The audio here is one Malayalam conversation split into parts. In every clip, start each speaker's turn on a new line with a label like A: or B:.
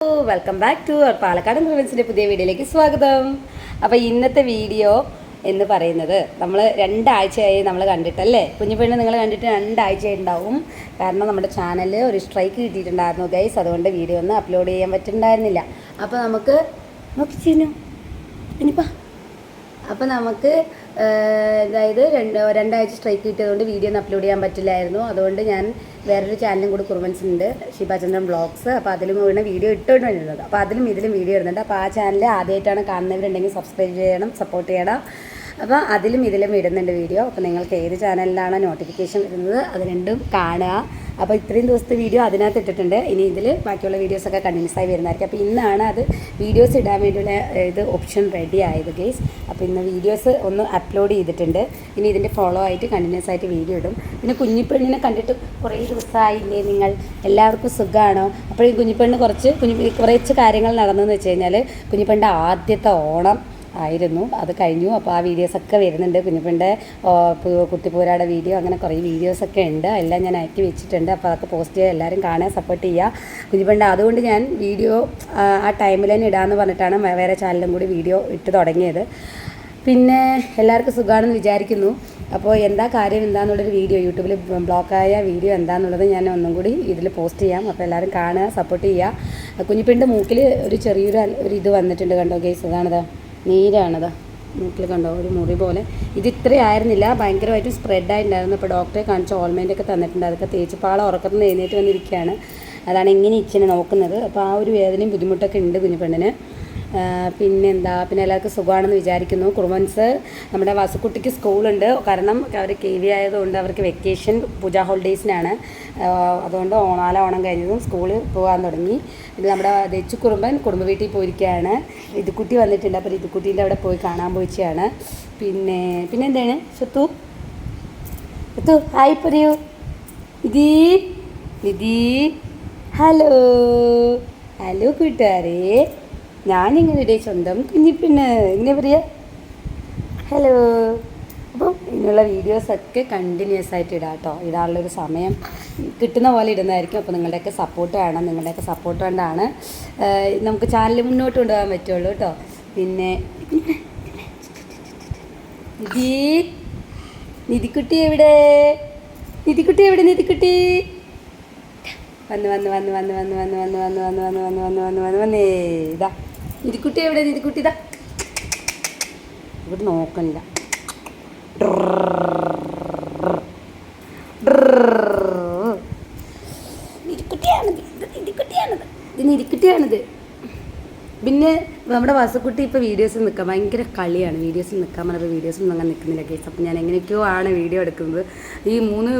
A: വെൽക്കം ബാക്ക് ടു പാലക്കാട് പ്രൊവിൻസിന്റെ പുതിയ വീഡിയോയിലേക്ക് സ്വാഗതം. അപ്പോൾ ഇന്നത്തെ വീഡിയോ എന്ന് പറയുന്നത് നമ്മൾ രണ്ടാഴ്ചയായി നമ്മൾ കണ്ടിട്ടല്ലേ? കുഞ്ഞുപെണ്ണ് നിങ്ങൾ കണ്ടിട്ട് രണ്ടാഴ്ചയായി ഉണ്ടാവും. കാരണം നമ്മുടെ ചാനൽ ഒരു സ്ട്രൈക്ക് കിട്ടിയിട്ടുണ്ടായിരുന്നു ഗൈസ് അതുകൊണ്ട് വീഡിയോ ഒന്നും അപ്ലോഡ് ചെയ്യാൻ പറ്റുന്നുണ്ടായിരുന്നില്ല അപ്പോൾ നമുക്ക് നോക്കി ചെയ്യുന്നു ഇനിപ്പാ അപ്പോൾ നമുക്ക് അതായത് രണ്ട് രണ്ടാഴ്ച സ്ട്രൈക്ക് കിട്ടിയതുകൊണ്ട് വീഡിയോ ഒന്നും അപ്ലോഡ് ചെയ്യാൻ പറ്റില്ലായിരുന്നു. അതുകൊണ്ട് ഞാൻ വേറൊരു ചാനലും കൂടി കുറുമൻസുണ്ട് ശിവചന്ദ്രൻ ബ്ലോഗ്സ് അപ്പോൾ അതിലും വീണ വീഡിയോ ഇട്ടുകൊണ്ട് വരുന്നത് അപ്പോൾ അതിലും ഇതിലും വീഡിയോ ഇടുന്നുണ്ട് അപ്പോൾ ആ ചാനൽ ആദ്യമായിട്ടാണ് കാണുന്നവരുണ്ടെങ്കിൽ സബ്സ്ക്രൈബ് ചെയ്യണം സപ്പോർട്ട് ചെയ്യണം. അപ്പോൾ അതിലും ഇതിലും ഇടുന്നുണ്ട് വീഡിയോ. അപ്പോൾ നിങ്ങൾക്ക് ഏത് ചാനലിലാണോ നോട്ടിഫിക്കേഷൻ വരുന്നത് അത് രണ്ടും കാണുക. അപ്പോൾ ഇത്രയും ദിവസത്തെ വീഡിയോ അതിനകത്ത് ഇട്ടിട്ടുണ്ട്. ഇനി ഇതിൽ ബാക്കിയുള്ള വീഡിയോസൊക്കെ കണ്ടിന്യൂസ് ആയി വരുന്നതായിരിക്കും. അപ്പോൾ ഇന്നാണ് അത് വീഡിയോസ് ഇടാൻ വേണ്ടിയുള്ള ഇത് ഓപ്ഷൻ റെഡി ആയത് ഗേസ് അപ്പോൾ ഇന്ന് വീഡിയോസ് ഒന്ന് അപ്ലോഡ് ചെയ്തിട്ടുണ്ട്. ഇനി ഇതിന്റെ ഫോളോ ആയിട്ട് കണ്ടിന്യൂസ് ആയിട്ട് വീഡിയോ ഇടും. പിന്നെ കുഞ്ഞിപ്പെണ്ണിനെ കണ്ടിട്ട് കുറേ ദിവസമായില്ലേ നിങ്ങൾ? എല്ലാവർക്കും സുഖമാണോ അപ്പോൾ ഈ കുഞ്ഞിപ്പെണ്ണ് കുറച്ച് കുഞ്ഞു കുറച്ച് കാര്യങ്ങൾ നടന്നതെന്ന് വെച്ച് കഴിഞ്ഞാൽ കുഞ്ഞിപ്പെണ്ണിന്റെ ആദ്യത്തെ ഓണം ആയിരുന്നു. അത് കഴിഞ്ഞു. അപ്പോൾ ആ വീഡിയോസൊക്കെ വരുന്നുണ്ട്. കുഞ്ഞിപ്പിന്റെ കുട്ടിപ്പൂരാടെ വീഡിയോ അങ്ങനെ കുറേ വീഡിയോസൊക്കെ ഉണ്ട്. എല്ലാം ഞാൻ അയക്കി വെച്ചിട്ടുണ്ട്. അപ്പോൾ അതൊക്കെ പോസ്റ്റ് ചെയ്യുക എല്ലാവരും കാണാൻ സപ്പോർട്ട് ചെയ്യുക കുഞ്ഞിപ്പിന്റെ അതുകൊണ്ട് ഞാൻ വീഡിയോ ആ ടൈമിൽ തന്നെ ഇടാമെന്ന് പറഞ്ഞിട്ടാണ് വേറെ ചാനലും കൂടി വീഡിയോ ഇട്ട് തുടങ്ങിയത്. പിന്നെ എല്ലാവർക്കും സുഖമാണെന്ന് വിചാരിക്കുന്നു. അപ്പോൾ എന്താ കാര്യം എന്താണെന്നുള്ളൊരു വീഡിയോ യൂട്യൂബിൽ ബ്ലോക്കായ വീഡിയോ എന്താണെന്നുള്ളത് ഞാൻ ഒന്നും കൂടി ഇതിൽ പോസ്റ്റ് ചെയ്യാം. അപ്പോൾ എല്ലാവരും കാണുക സപ്പോർട്ട് ചെയ്യുക കുഞ്ഞിപ്പിന്റെ മൂക്കിൽ ഒരു ചെറിയൊരു ഒരു ഇത് വന്നിട്ടുണ്ട് കണ്ടോ ഗേസ് അതാണത് നീരാണത്. മൂക്കിൽ കണ്ടോ? ഒരു മുറി പോലെ. ഇത് ഇത്രയായിരുന്നില്ല ഭയങ്കരമായിട്ട് സ്പ്രെഡ് ആയിട്ടുണ്ടായിരുന്നു. അപ്പോൾ ഡോക്ടറെ കാണിച്ച് ഓൾമെന്റ് ഒക്കെ തന്നിട്ടുണ്ട്. അതൊക്കെ തേച്ച് പാള എഴുന്നേറ്റ് വന്നിരിക്കുകയാണ്. അതാണ് ഇങ്ങനെ ഇച്ചിനെ നോക്കുന്നത്. അപ്പോൾ ആ ഒരു വേദനയും ബുദ്ധിമുട്ടൊക്കെ ഉണ്ട് കുഞ്ഞു ആ, പിന്നെന്താ? പിന്നെ എല്ലാവർക്കും സുഖമാണെന്ന് വിചാരിക്കുന്നു. കുറുമൻസ് നമ്മുടെ വാസുക്കുട്ടിക്ക് സ്കൂളുണ്ട്. കാരണം അവർ കെ വി ആയതുകൊണ്ട് അവർക്ക് വെക്കേഷൻ പൂജ ഹോളിഡേയ്സിനാണ് അതുകൊണ്ട് ഓണാല ഓണം കഴിഞ്ഞതും സ്കൂളിൽ പോകാൻ തുടങ്ങി. പിന്നെ നമ്മുടെ ദച്ചു കുറുമ്പൻ കുടുംബ വീട്ടിൽ പോയിരിക്കുകയാണ്. ഇതുക്കുട്ടി വന്നിട്ടുണ്ട്. അപ്പോൾ ഇതുക്കുട്ടീന്റെ അവിടെ പോയി കാണാൻ പോയിച്ചാണ്. പിന്നെ പിന്നെ എന്താണ് സുത്തു? സുത്തു ഹായ് പറയൂ. ഇതി നിധി. ഹലോ. ഹലോ കൂട്ടുകാരെ. ഞാനിങ്ങനെ സ്വന്തം കുഞ്ഞിപ്പിണ്ണ് എങ്ങനെ പറയുക ഹലോ അപ്പം ഇങ്ങനെയുള്ള വീഡിയോസൊക്കെ കണ്ടിന്യൂസ് ആയിട്ട് ഇടാം കേട്ടോ ഇടാനുള്ളൊരു സമയം കിട്ടുന്ന പോലെ ഇടുന്നതായിരിക്കും അപ്പോൾ നിങ്ങളുടെയൊക്കെ സപ്പോർട്ട് വേണം നിങ്ങളുടെയൊക്കെ സപ്പോർട്ട് കൊണ്ടാണ് നമുക്ക് ചാനൽ മുന്നോട്ട് കൊണ്ടുപോകാൻ പറ്റുള്ളൂ കേട്ടോ പിന്നെ നിധി നിധിക്കുട്ടി എവിടെ നിധിക്കുട്ടി എവിടെ നിധിക്കുട്ടി വന്ന് വന്ന് വന്ന് വന്ന് വന്ന് വന്ന് വന്ന് വന്ന് വന്ന് വന്ന് വന്ന് വന്ന് വന്ന് വന്ന് വന്നേ ഇതാ നിധിക്കുട്ടി എവിടെ? നിധിക്കുട്ടി ഇതാ. ഇവിടെ നോക്കണ്ട. ഇത് നിരിക്കുട്ടിയാണിത് പിന്നെ നമ്മുടെ വാസക്കുട്ടി ഇപ്പോൾ വീഡിയോസിൽ നിൽക്കാം ഭയങ്കര കളിയാണ്. വീഡിയോസിൽ നിൽക്കാൻ പറഞ്ഞപ്പോൾ വീഡിയോസിൽ അങ്ങനെ നിൽക്കുന്നില്ല കേസ് അപ്പം ഞാൻ എങ്ങനെയൊക്കെയോ ആണ് വീഡിയോ എടുക്കുന്നത്. ഈ മൂന്ന്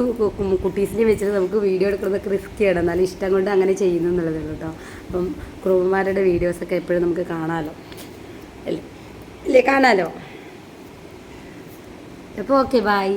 A: കുട്ടീസിനെ വെച്ചിട്ട് നമുക്ക് വീഡിയോ എടുക്കുന്നതൊക്കെ റിസ്ക്കിയാണ് എന്നാലും ഇഷ്ടം കൊണ്ട് അങ്ങനെ ചെയ്യുന്നു എന്നുള്ളതേ ഉള്ളൂ കേട്ടോ അപ്പം ക്രൂമാരുടെ വീഡിയോസൊക്കെ എപ്പോഴും നമുക്ക് കാണാമല്ലോ അല്ലേ? കാണാമല്ലോ അപ്പോൾ ഓക്കെ ബായ്